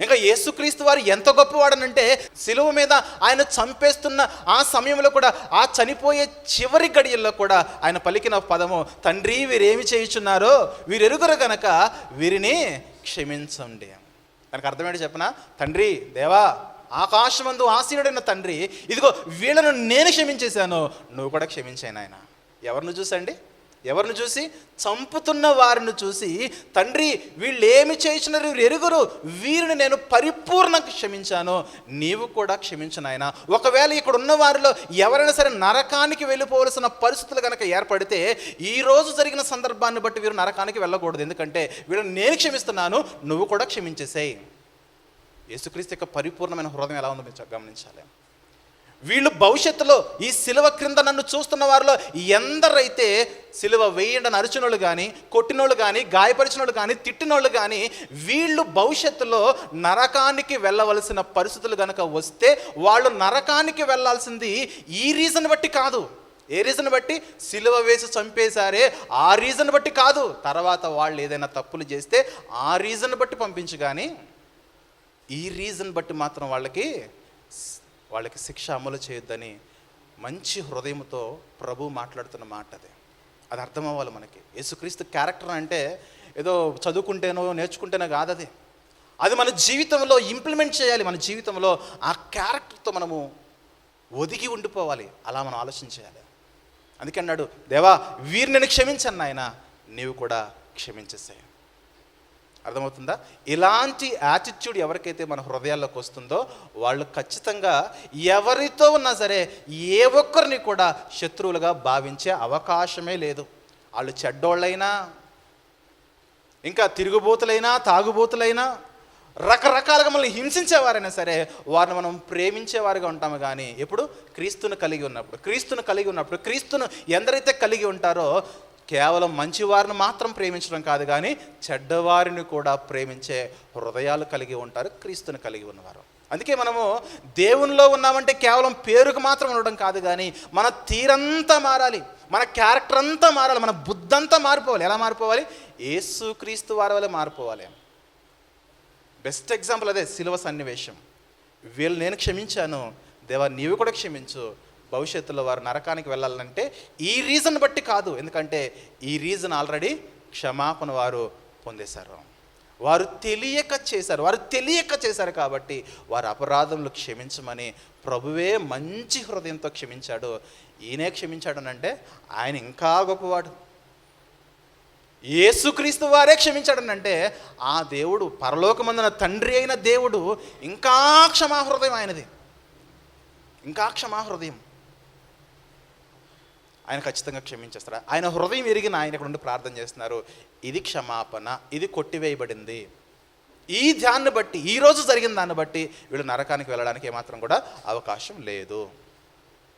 ఇంకా యేసుక్రీస్తు వారు ఎంత గొప్పవాడనంటే సిలువ మీద ఆయన చంపేస్తున్న ఆ సమయంలో కూడా ఆ చనిపోయే చివరి గడియల్లో కూడా ఆయన పలికిన పదము తండ్రి వీరేమి చేయుచున్నారో వీరెరుగురు గనక వీరిని క్షమించండి. దానికి అర్థమేంటి చెప్పనా? తండ్రి దేవా ఆకాశమందు ఆసీనుడైన తండ్రి ఇదిగో వీళ్ళను నేను క్షమించేశాను నువ్వు కూడా క్షమించాను ఆయన ఎవరిని చూసండి ఎవరిని చూసి? చంపుతున్న వారిని చూసి తండ్రి వీళ్ళు ఏమి వీరు ఎరుగురు. వీరిని నేను పరిపూర్ణంగా క్షమించాను. నీవు కూడా క్షమించు నాయన. ఒకవేళ ఇక్కడ ఉన్న వారిలో ఎవరైనా సరే నరకానికి వెళ్ళిపోవలసిన పరిస్థితులు కనుక ఏర్పడితే ఈ రోజు జరిగిన సందర్భాన్ని బట్టి వీరు నరకానికి వెళ్ళకూడదు. ఎందుకంటే వీళ్ళని నేను క్షమిస్తున్నాను. నువ్వు కూడా క్షమించేసేయి. యేసుక్రీస్తు యొక్క పరిపూర్ణమైన హృదయం ఎలా ఉందో మీరు గమనించాలి. వీళ్ళు భవిష్యత్తులో ఈ సిలువ క్రింద నన్ను చూస్తున్న వారిలో ఎందరైతే సిలువ వేయండి అరిచినోళ్ళు కానీ కొట్టినోళ్ళు కానీ గాయపరిచినోళ్ళు కానీ తిట్టినోళ్ళు కానీ వీళ్ళు భవిష్యత్తులో నరకానికి వెళ్ళవలసిన పరిస్థితులు కనుక వస్తే వాళ్ళు నరకానికి వెళ్ళాల్సింది ఈ రీజన్ బట్టి కాదు. ఏ రీజన్ బట్టి? సిలువ వేసి చంపేశారే ఆ రీజన్ బట్టి కాదు. తర్వాత వాళ్ళు ఏదైనా తప్పులు చేస్తే ఆ రీజన్ బట్టి పంపించు కానీ ఈ రీజన్ బట్టి మాత్రం వాళ్ళకి వాళ్ళకి శిక్ష అమలు చేయొద్దని మంచి హృదయంతో ప్రభు మాట్లాడుతున్న మాట అది. అది అర్థమవ్వాలి మనకి. యేసుక్రీస్తు క్యారెక్టర్ అంటే ఏదో చదువుకుంటేనో నేర్చుకుంటేనో కాదు అది. అది మన జీవితంలో ఇంప్లిమెంట్ చేయాలి. మన జీవితంలో ఆ క్యారెక్టర్తో మనము ఒదిగి ఉండిపోవాలి. అలా మనం ఆలోచన చేయాలి. అందుకే అన్నాడు దేవా వీరిని నేను క్షమించాను నాయన. నీవు కూడా క్షమించేసాయి. అర్థమవుతుందా? ఇలాంటి యాటిట్యూడ్ ఎవరికైతే మన హృదయాల్లోకి వస్తుందో వాళ్ళు ఖచ్చితంగా ఎవరితో ఉన్నా సరే ఏ ఒక్కరిని కూడా శత్రువులుగా భావించే అవకాశమే లేదు. వాళ్ళు చెడ్డోళ్ళైనా ఇంకా తిరుగుబోతులైనా తాగుబోతులైనా రకరకాలుగా మనల్ని హింసించేవారైనా సరే వారిని మనం ప్రేమించేవారుగా ఉంటాము కానీ ఎప్పుడు? క్రీస్తును కలిగి ఉన్నప్పుడు. క్రీస్తును కలిగి ఉన్నప్పుడు. క్రీస్తును ఎందరైతే కలిగి ఉంటారో కేవలం మంచివారిని మాత్రం ప్రేమించడం కాదు కానీ చెడ్డవారిని కూడా ప్రేమించే హృదయాలు కలిగి ఉంటారు క్రీస్తుని కలిగి ఉన్నవారు. అందుకే మనము దేవునిలో ఉన్నామంటే కేవలం పేరుకు మాత్రం ఉండడం కాదు కానీ మన తీరంతా మారాలి మన క్యారెక్టర్ అంతా మారాలి మన బుద్ధంతా మారిపోవాలి. ఎలా మారిపోవాలి? ఏసు క్రీస్తు వారి వల్ల మారిపోవాలి. బెస్ట్ ఎగ్జాంపుల్ అదే సిలవ సన్నివేశం. వీళ్ళు నేను క్షమించాను దేవా నీవు కూడా క్షమించు భవిష్యత్తులో వారు నరకానికి వెళ్ళాలంటే ఈ రీజన్ బట్టి కాదు. ఎందుకంటే ఈ రీజన్ ఆల్రెడీ క్షమాపణ వారు పొందేశారు. వారు తెలియక చేశారు. వారు తెలియక చేశారు కాబట్టి వారు అపరాధములు క్షమించమని ప్రభువే మంచి హృదయంతో క్షమించాడు. ఈయనే క్షమించాడు అంటే ఆయన ఇంకా గొప్పవాడు. యేసుక్రీస్తు వారే క్షమించాడనంటే ఆ దేవుడు పరలోకమందున తండ్రి అయిన దేవుడు ఇంకా క్షమాహృదయం ఆయనది. ఇంకా క్షమాహృదయం. ఆయన ఖచ్చితంగా క్షమించేస్తాడు ఆయన హృదయం ఎరిగిన ఆయన ఇక్కడ నుండి ప్రార్థన చేస్తున్నారు. ఇది క్షమాపణ ఇది కొట్టివేయబడింది. ఈ దాన్ని బట్టి ఈ రోజు జరిగిన దాన్ని బట్టి వీళ్ళు నరకానికి వెళ్ళడానికి ఏమాత్రం కూడా అవకాశం లేదు.